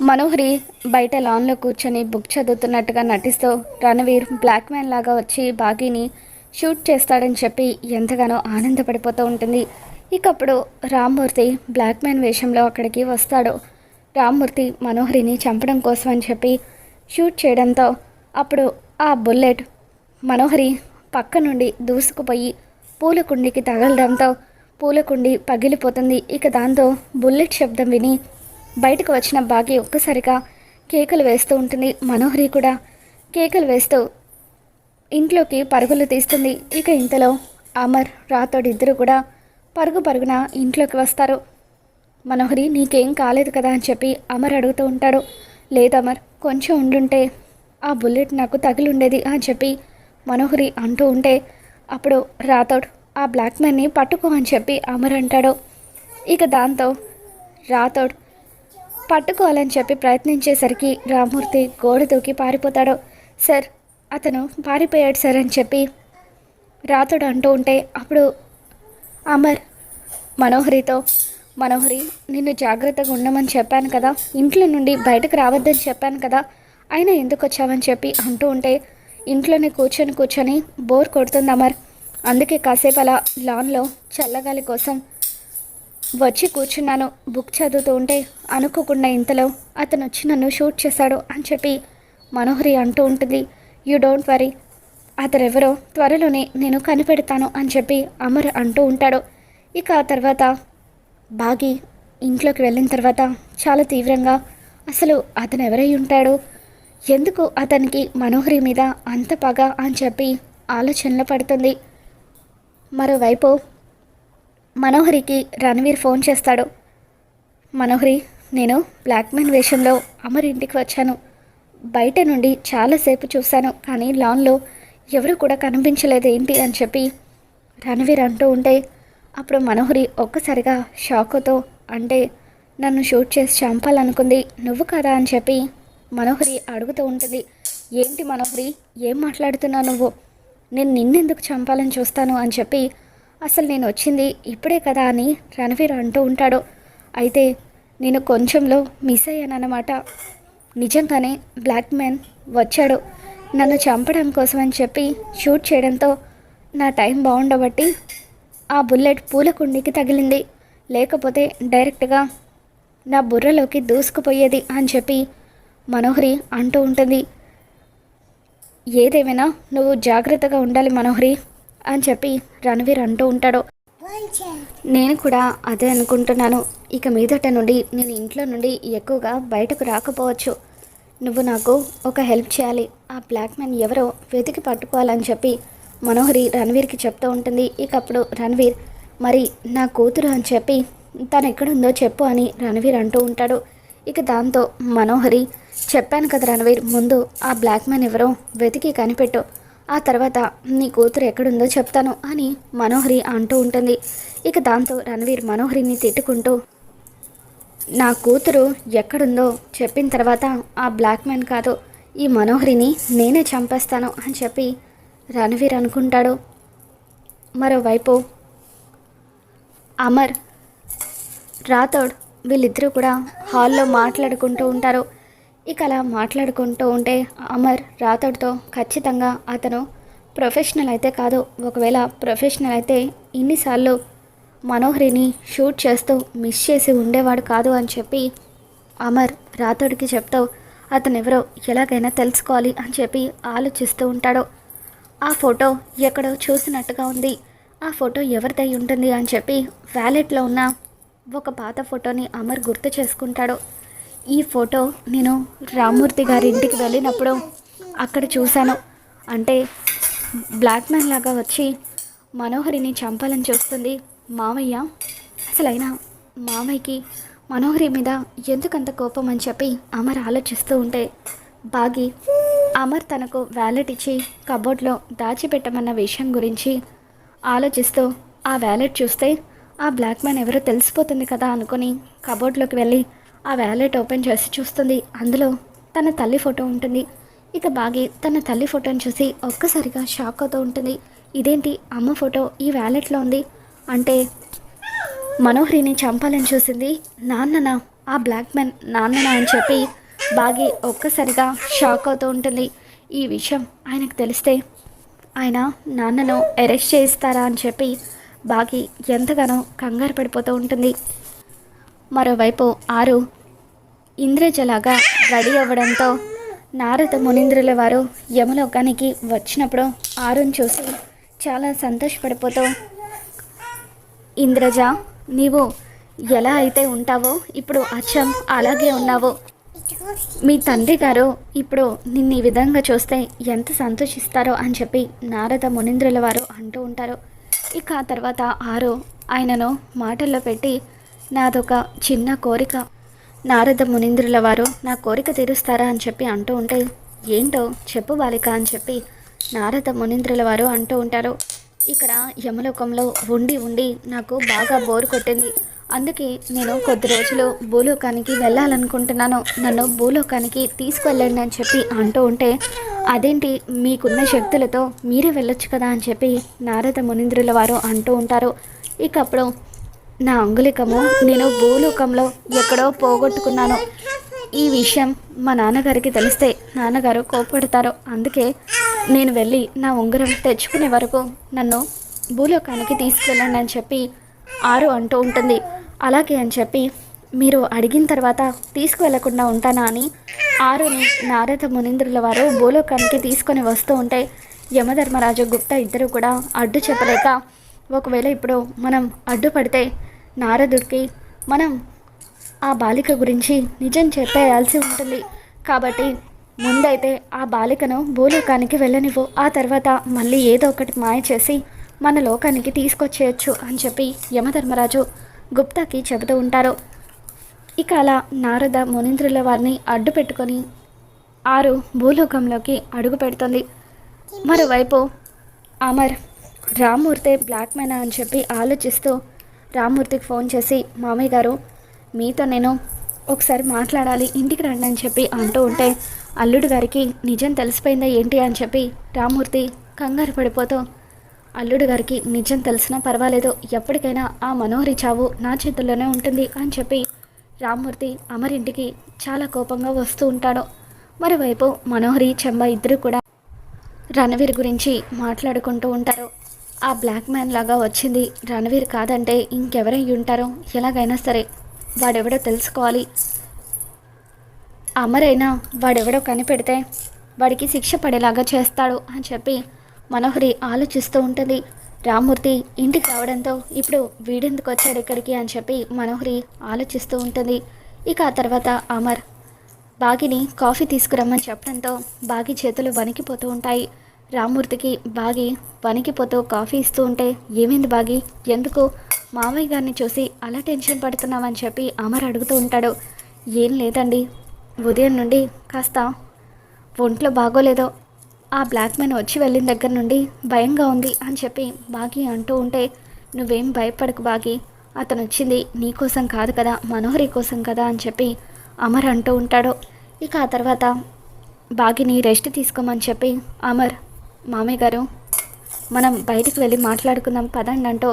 మనోహరి బయట లాన్లో కూర్చొని బుక్ చదువుతున్నట్టుగా నటిస్తూ రణవీర్ బ్లాక్ మ్యాన్ లాగా వచ్చి బాగీని షూట్ చేస్తాడని చెప్పి ఎంతగానో ఆనందపడిపోతూ ఉంటుంది. ఇకప్పుడు రామ్మూర్తి బ్లాక్ మ్యాన్ వేషంలో అక్కడికి వస్తాడు. రామ్మూర్తి మనోహరిని చంపడం కోసం అని చెప్పి షూట్ చేయడంతో అప్పుడు ఆ బుల్లెట్ మనోహరి పక్క నుండి దూసుకుపోయి పూల కుండీకి తగలడంతో పూలకుండి పగిలిపోతుంది. ఇక దాంతో బుల్లెట్ శబ్దం విని బయటకు వచ్చిన బాగి ఒక్కసారిగా కేకలు వేస్తూ ఉంటుంది. మనోహరి కూడా కేకలు వేస్తూ ఇంట్లోకి పరుగులు తీస్తుంది. ఇక ఇంతలో అమర్ రాతోడు ఇద్దరు కూడా పరుగు పరుగున ఇంట్లోకి వస్తారు. మనోహరి నీకేం కాలేదు కదా అని చెప్పి అమర్ అడుగుతూ ఉంటాడు. లేదు అమర్ కొంచెం ఉండుంటే ఆ బుల్లెట్ నాకు తగిలిండేది అని చెప్పి మనోహరి అంటూ ఉంటే అప్పుడు రాథోడ్ ఆ బ్లాక్ మ్యాన్ని పట్టుకో అని చెప్పి అమర్ అంటాడు. ఇక దాంతో రాథోడ్ పట్టుకోవాలని చెప్పి ప్రయత్నించేసరికి రామూర్తి గోడ దూకి పారిపోతాడు. సార్ అతను పారిపోయాడు సార్ అని చెప్పి రాతుడు అంటూ ఉంటే అప్పుడు అమర్ మనోహరితో మనోహరి నిన్ను జాగ్రత్తగా ఉండమని చెప్పాను కదా. ఇంట్లో నుండి బయటకు రావద్దని చెప్పాను కదా. అయినా ఎందుకు వచ్చావని చెప్పి అంటూ ఉంటే ఇంట్లోనే కూర్చొని కూర్చొని బోర్ కొడుతుంది అమర్. అందుకే కాసేపు అలా లాన్లో చల్లగాలి కోసం వచ్చి కూర్చున్నాను. బుక్ చదువుతూ ఉంటే అనుకోకుండా ఇంతలో అతను వచ్చి నన్ను షూట్ చేశాడు అని చెప్పి మనోహరి అంటూ ఉంటుంది. You don't worry. అతరెవరో త్వరలోనే నేను కనిపెడతాను అని చెప్పి అమర్ అంటూ ఉంటాడు. ఇక ఆ తర్వాత బాగి ఇంట్లోకి వెళ్ళిన తర్వాత చాలా తీవ్రంగా అసలు అతను ఎవరై ఉంటాడు? ఎందుకు అతనికి మనోహరి మీద అంత పగ? అని చెప్పి ఆలోచనలో పడుతుంది. మరోవైపు మనోహరికి రణవీర్ ఫోన్ చేస్తాడు. మనోహరి నేను బ్లాక్మెన్ వేషంలో అమర్ ఇంటికి వచ్చాను. బయట నుండి చాలాసేపు చూశాను కానీ లాన్లో ఎవరు కూడా కనిపించలేదు ఏంటి అని చెప్పి రణవీర్ అంటూ ఉంటే అప్పుడు మనోహరి ఒక్కసారిగా షాకుతో అంటే నన్ను షూట్ చేసి చంపాలనుకుంది నువ్వు కదా అని చెప్పి మనోహరి అడుగుతూ ఉంటుంది. ఏంటి మనోహరి ఏం మాట్లాడుతున్నావు నువ్వు? నేను నిన్నెందుకు చంపాలని చూస్తాను అని చెప్పి అసలు నేను వచ్చింది ఇప్పుడే కదా అని రణవీర్ అంటూ ఉంటాడు. అయితే నేను కొంచెంలో మిస్ అయ్యానన్నమాట. నిజంగానే బ్లాక్ మ్యాన్ వచ్చాడు. నన్ను చంపడం కోసం అని చెప్పి షూట్ చేయడంతో నా టైం బాగుండబట్టి ఆ బుల్లెట్ పూల కుండీకి తగిలింది. లేకపోతే డైరెక్ట్గా నా బుర్రలోకి దూసుకుపోయేది అని చెప్పి మనోహరి అంటూ ఉంటుంది. ఏదేమైనా నువ్వు జాగ్రత్తగా ఉండాలి మనోహరి. అని చెప్పి రణవీర్ అంటూ ఉంటాడు. నేను కూడా అదే అనుకుంటున్నాను. ఇక మీదట నుండి నేను ఇంట్లో నుండి ఎక్కువగా బయటకు రాకపోవచ్చు. నువ్వు నాకు ఒక హెల్ప్ చేయాలి. ఆ బ్లాక్ మ్యాన్ ఎవరో వెతికి పట్టుకోవాలని చెప్పి మనోహరి రణవీర్కి చెప్తూ ఉంటుంది. ఇక అప్పుడు రణవీర్ మరి నా కూతురు అని చెప్పి తను ఎక్కడుందో చెప్పు అని రణవీర్ అంటూ ఉంటాడు. ఇక దాంతో మనోహరి చెప్పాను కదా రణవీర్ ముందు ఆ బ్లాక్ మ్యాన్ ఎవరో వెతికి కనిపెట్టు. ఆ తర్వాత నీ కూతురు ఎక్కడుందో చెప్తాను అని మనోహరి అంటూ ఉంటుంది. ఇక దాంతో రణవీర్ మనోహరిని తిట్టుకుంటూ నా కూతురు ఎక్కడుందో చెప్పిన తర్వాత ఆ బ్లాక్ మ్యాన్ కాదు ఈ మనోహరిని నేనే చంపేస్తాను అని చెప్పి రణవీర్ అనుకుంటాడు. మరోవైపు అమర్ రాథోడ్ వీళ్ళిద్దరూ కూడా హాల్లో మాట్లాడుకుంటూ ఉంటారు. ఇక అలా మాట్లాడుకుంటూ ఉంటే అమర్ రాతడితో ఖచ్చితంగా అతను ప్రొఫెషనల్ అయితే కాదు ఒకవేళ ప్రొఫెషనల్ అయితే ఇన్నిసార్లు మనోహరిని షూట్ చేస్తూ మిస్ చేసి ఉండేవాడు కాదు అని చెప్పి అమర్ రాతోడికి చెప్తూ అతను ఎవరో ఎలాగైనా తెలుసుకోవాలి అని చెప్పి ఆలోచిస్తూ ఉంటాడు. ఆ ఫోటో ఎక్కడో చూసినట్టుగా ఉంది. ఆ ఫోటో ఎవరిదై ఉంటుంది అని చెప్పి వ్యాలెట్లో ఉన్న ఒక పాత ఫోటోని అమర్ గుర్తు చేసుకుంటాడు. ఈ ఫోటో నేను రామ్మూర్తి గారి ఇంటికి వెళ్ళినప్పుడు అక్కడ చూశాను. అంటే బ్లాక్ మ్యాన్ లాగా వచ్చి మనోహరిని చంపాలని చూస్తుంది మామయ్య. అసలైనా మామయ్యకి మనోహరి మీద ఎందుకంత కోపం అని చెప్పి అమర్ ఆలోచిస్తూ ఉంటే బాగి అమర్ తనకు వ్యాలెట్ ఇచ్చి కబోర్డ్లో దాచిపెట్టమన్న విషయం గురించి ఆలోచిస్తూ ఆ వ్యాలెట్ చూస్తే ఆ బ్లాక్ మ్యాన్ ఎవరో తెలిసిపోతుంది కదా అనుకుని కబోర్డ్లోకి వెళ్ళి ఆ వ్యాలెట్ ఓపెన్ చేసి చూస్తుంది. అందులో తన తల్లి ఫోటో ఉంటుంది. ఇక బాగి తన తల్లి ఫోటోని చూసి ఒక్కసారిగా షాక్ అవుతూ ఉంటుంది. ఇదేంటి? అమ్మ ఫోటో ఈ వ్యాలెట్లో ఉంది. అంటే మనోహరిని చంపాలని చూసింది నాన్ననా? ఆ బ్లాక్ మ్యాన్ నాన్ననా అని చెప్పి బాగి ఒక్కసారిగా షాక్ అవుతూ ఉంటుంది. ఈ విషయం ఆయనకు తెలిస్తే ఆయన నాన్నను అరెస్ట్ చేయిస్తారా అని చెప్పి బాగి ఎంతగానో కంగారు పడిపోతూ ఉంటుంది. మరోవైపు ఆరు. ఇంద్రజలాగా రెడీ అవ్వడంతో నారద మునీంద్రుల వారు యమలోకానికి వచ్చినప్పుడు ఆరుని చూసి చాలా సంతోషపడిపోతూ ఇంద్రజ నీవు ఎలా అయితే ఉంటావో ఇప్పుడు అచ్చం అలాగే ఉన్నావు. మీ తండ్రి గారు ఇప్పుడు నిన్ను ఈ విధంగా చూస్తే ఎంత సంతోషిస్తారో అని చెప్పి నారద మునీంద్రుల వారు అంటూ ఉంటారు. ఇక ఆ తర్వాత ఆరు ఆయనను మాటల్లో పెట్టి నాదొక చిన్న కోరిక. నారద మునీంద్రుల వారు నా కోరిక తీరుస్తారా అని చెప్పి అంటూ ఉంటే ఏంటో చెప్పు బాలిక అని చెప్పి నారద మునీంద్రుల వారు అంటూ ఉంటారు. ఇక్కడ యమలోకంలో ఉండి ఉండి నాకు బాగా బోరు కొట్టింది. అందుకే నేను కొద్ది రోజులు భూలోకానికి వెళ్ళాలనుకుంటున్నాను. నన్ను భూలోకానికి తీసుకువెళ్ళండి అని చెప్పి అంటూ ఉంటే అదేంటి మీకున్న శక్తులతో మీరే వెళ్ళొచ్చు కదా అని చెప్పి నారద మునీంద్రుల వారు అంటూ ఉంటారు. ఇకప్పుడు నా అంగుళికము నేను భూలోకంలో ఎక్కడో పోగొట్టుకున్నాను. ఈ విషయం మా నాన్నగారికి తెలిస్తే నాన్నగారు కోపడతారు అందుకే నేను వెళ్ళి నా ఉంగరం తెచ్చుకునే వరకు నన్ను భూలోకానికి తీసుకెళ్ళండి అని చెప్పి ఆరు అంటూ ఉంటుంది. అలాగే అని చెప్పి మీరు అడిగిన తర్వాత తీసుకువెళ్ళకుండా ఉంటానా అని ఆరుని నారద మునీంద్రుల వారు భూలోకానికి తీసుకొని వస్తూ ఉంటే యమధర్మరాజు గుప్తా ఇద్దరు కూడా అడ్డు చెప్పలేక ఒకవేళ ఇప్పుడు మనం అడ్డుపడితే నారదుడికి మనం ఆ బాలిక గురించి నిజం చెప్పేయాల్సి ఉంటుంది. కాబట్టి ముందైతే ఆ బాలికను భూలోకానికి వెళ్ళనివ్వు. ఆ తర్వాత మళ్ళీ ఏదో ఒకటి మాయ చేసి మన లోకానికి తీసుకొచ్చేయచ్చు అని చెప్పి యమధర్మరాజు గుప్తాకి చెబుతూ ఉంటారు. ఇక అలా నారద మునీంద్రుల వారిని అడ్డు పెట్టుకొని ఆరు భూలోకంలోకి అడుగు పెడుతుంది. మరోవైపు అమర్ రామ్మూర్తి బ్లాక్ మ్యాన్ అని చెప్పి ఆలోచిస్తూ రామ్మూర్తికి ఫోన్ చేసి మామయ్య గారు మీతో నేను ఒకసారి మాట్లాడాలి ఇంటికి రండి అని చెప్పి అంటూ ఉంటే అల్లుడు గారికి నిజం తెలిసిపోయిందా ఏంటి అని చెప్పి రామ్మూర్తి కంగారు పడిపోతూ అల్లుడు గారికి నిజం తెలిసినా పర్వాలేదు ఎప్పటికైనా ఆ మనోహరి చావు నా చేతుల్లోనే ఉంటుంది అని చెప్పి రామ్మూర్తి అమరింటికి చాలా కోపంగా వస్తూ ఉంటాడు. మరోవైపు మనోహరి చెంబ ఇద్దరు కూడా రణవీర్ గురించి మాట్లాడుకుంటూ ఉంటారు. ఆ బ్లాక్ మ్యాన్ లాగా వచ్చింది. రణవీర్ కాదంటే ఇంకెవరై ఉంటారో? ఎలాగైనా సరే వాడెవడో తెలుసుకోవాలి. అమరైనా వాడెవడో కనిపెడితే వాడికి శిక్ష పడేలాగా చేస్తాడు అని చెప్పి మనోహరి ఆలోచిస్తూ ఉంటుంది. రామ్మూర్తి ఇంటికి రావడంతో ఇప్పుడు వీడెందుకు వచ్చాడు ఇక్కడికి అని చెప్పి మనోహరి ఆలోచిస్తూ ఉంటుంది. ఇక ఆ తర్వాత అమర్ బాగిని కాఫీ తీసుకురమ్మని చెప్పడంతో బాగి చేతులు వణికిపోతూ ఉంటాయి. రామ్మూర్తికి బాగి వణికిపోతూ కాఫీ ఇస్తూ ఉంటే ఏమైంది బాగి? ఎందుకు? మామయ్య గారిని చూసి అలా టెన్షన్ పడుతున్నామని చెప్పి అమర్ అడుగుతూ ఉంటాడు. ఏం లేదండి ఉదయం నుండి కాస్త ఒంట్లో బాగోలేదో. ఆ బ్లాక్ మ్యాన్ వచ్చి వెళ్ళిన దగ్గర నుండి భయంగా ఉంది అని చెప్పి బాగి అంటూ ఉంటే నువ్వేం భయపడకు బాగి. అతను వచ్చింది నీ కోసం కాదు కదా మనోహరి కోసం కదా అని చెప్పి అమర్ అంటూ ఉంటాడు. ఇక ఆ తర్వాత బాగిని రెస్ట్ తీసుకోమని చెప్పి అమర్ మామయ్య గారు మనం బయటకు వెళ్ళి మాట్లాడుకుందాం పదండి అంటూ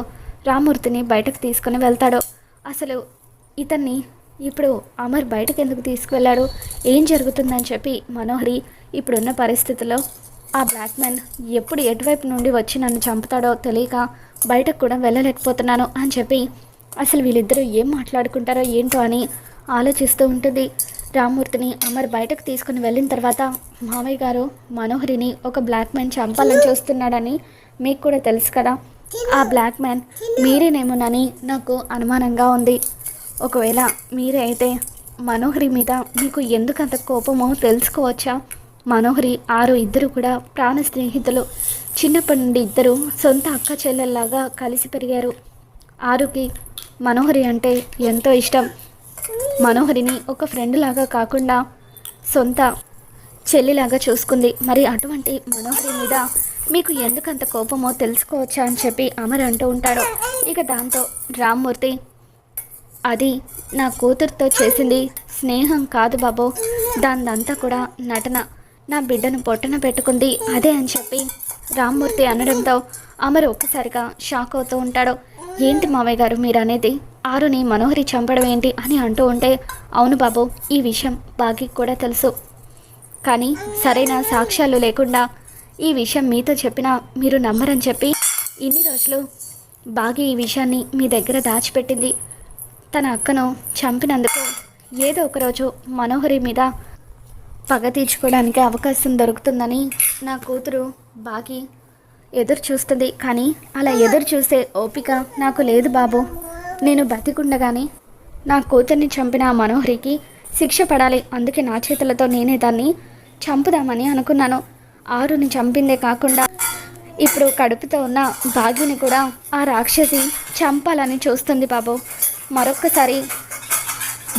రామూర్తిని బయటకు తీసుకుని వెళ్తాడు. అసలు ఇతన్ని ఇప్పుడు అమర్ బయటకు ఎందుకు తీసుకువెళ్ళాడు? ఏం జరుగుతుందని చెప్పి మనోహరి ఇప్పుడున్న పరిస్థితుల్లో ఆ బ్లాక్ మ్యాన్ ఎప్పుడు ఎటువైపు నుండి వచ్చి నన్ను చంపుతాడో తెలియక బయటకు కూడా వెళ్ళలేకపోతున్నాను అని చెప్పి అసలు వీళ్ళిద్దరూ ఏం మాట్లాడుకుంటారో ఏంటో అని ఆలోచిస్తూ ఉంటుంది. రామ్మూర్తిని అమర్ బయటకు తీసుకుని వెళ్ళిన తర్వాత మామయ్య గారు మనోహరిని ఒక బ్లాక్ మ్యాన్ చంపాలని చూస్తున్నాడని మీకు కూడా తెలుసు కదా. ఆ బ్లాక్ మ్యాన్ మీరేనేమోనని నాకు అనుమానంగా ఉంది. ఒకవేళ మీరే అయితే మనోహరి మీద మీకు ఎందుకంత కోపమో తెలుసుకోవచ్చా? మనోహరి ఆరు ఇద్దరు కూడా ప్రాణ స్నేహితులు. చిన్నప్పటి నుండి ఇద్దరు సొంత అక్క చెల్లెల్లాగా కలిసి పెరిగారు. ఆరుకి మనోహరి అంటే ఎంతో ఇష్టం. మనోహరిని ఒక ఫ్రెండ్ లాగా కాకుండా సొంత చెల్లిలాగా చూసుకుంది. మరి అటువంటి మనోహరి మీద మీకు ఎందుకంత కోపమో తెలుసుకోవచ్చా అని చెప్పి అమర్ అంటూ ఉంటాడు. ఇక దాంతో రామ్మూర్తి అది నా కూతురుతో చేసింది స్నేహం కాదు బాబు. దానిదంతా కూడా నటన. నా బిడ్డను పొట్టన పెట్టుకుంది అదే అని చెప్పి రామ్మూర్తి అనడంతో అమర్ ఒక్కసారిగా షాక్ అవుతూ ఉంటాడు. ఏంటి మావయ్య గారు మీరు అనేది ఆరుని మనోహరి చంపడం ఏంటి అని అంటూ ఉంటే అవును బాబు ఈ విషయం బాగి కూడా తెలుసు. కానీ సరైన సాక్ష్యాలు లేకుండా ఈ విషయం మీతో చెప్పినా మీరు నమ్మరని చెప్పి ఇన్ని రోజులు బాగి ఈ విషయాన్ని మీ దగ్గర దాచిపెట్టింది. తన అక్కను చంపినందుకు ఏదో ఒకరోజు మనోహరి మీద పగ తీర్చుకోవడానికి అవకాశం దొరుకుతుందని నా కూతురు బాగి ఎదురు చూస్తుంది. కానీ అలా ఎదురు చూసే ఓపిక నాకు లేదు బాబు. నేను బతికుండగానే నా కూతుర్ని చంపిన ఆ మనోహరికి శిక్ష పడాలి. అందుకే నా చేతులతో నేనే దాన్ని చంపుదామని అనుకున్నాను. ఆరుని చంపిందే కాకుండా ఇప్పుడు కడుపుతో ఉన్న భాగ్యని కూడా ఆ రాక్షసి చంపాలని చూస్తుంది బాబు. మరొక్కసారి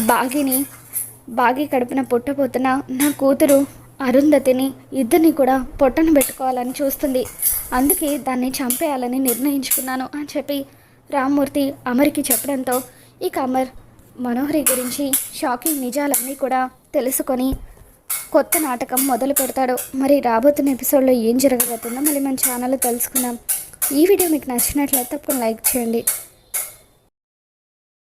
బాగిని బాగి కడుపున పుట్టబోతున్న నా కూతురు అరుంధతిని ఇద్దరిని కూడా పొట్టను పెట్టుకోవాలని చూస్తుంది. అందుకే దాన్ని చంపేయాలని నిర్ణయించుకున్నాను అని చెప్పి రామ్మూర్తి అమర్కి చెప్పడంతో ఇక అమర్ మనోహరి గురించి షాకింగ్ నిజాలన్నీ కూడా తెలుసుకొని కొత్త నాటకం మొదలు పెడతాడు. మరి రాబోతున్న ఎపిసోడ్లో ఏం జరగబోతుందో మళ్ళీ మన ఛానల్లో తెలుసుకుందాం. ఈ వీడియో మీకు నచ్చినట్లయితే తప్పకుండా లైక్ చేయండి.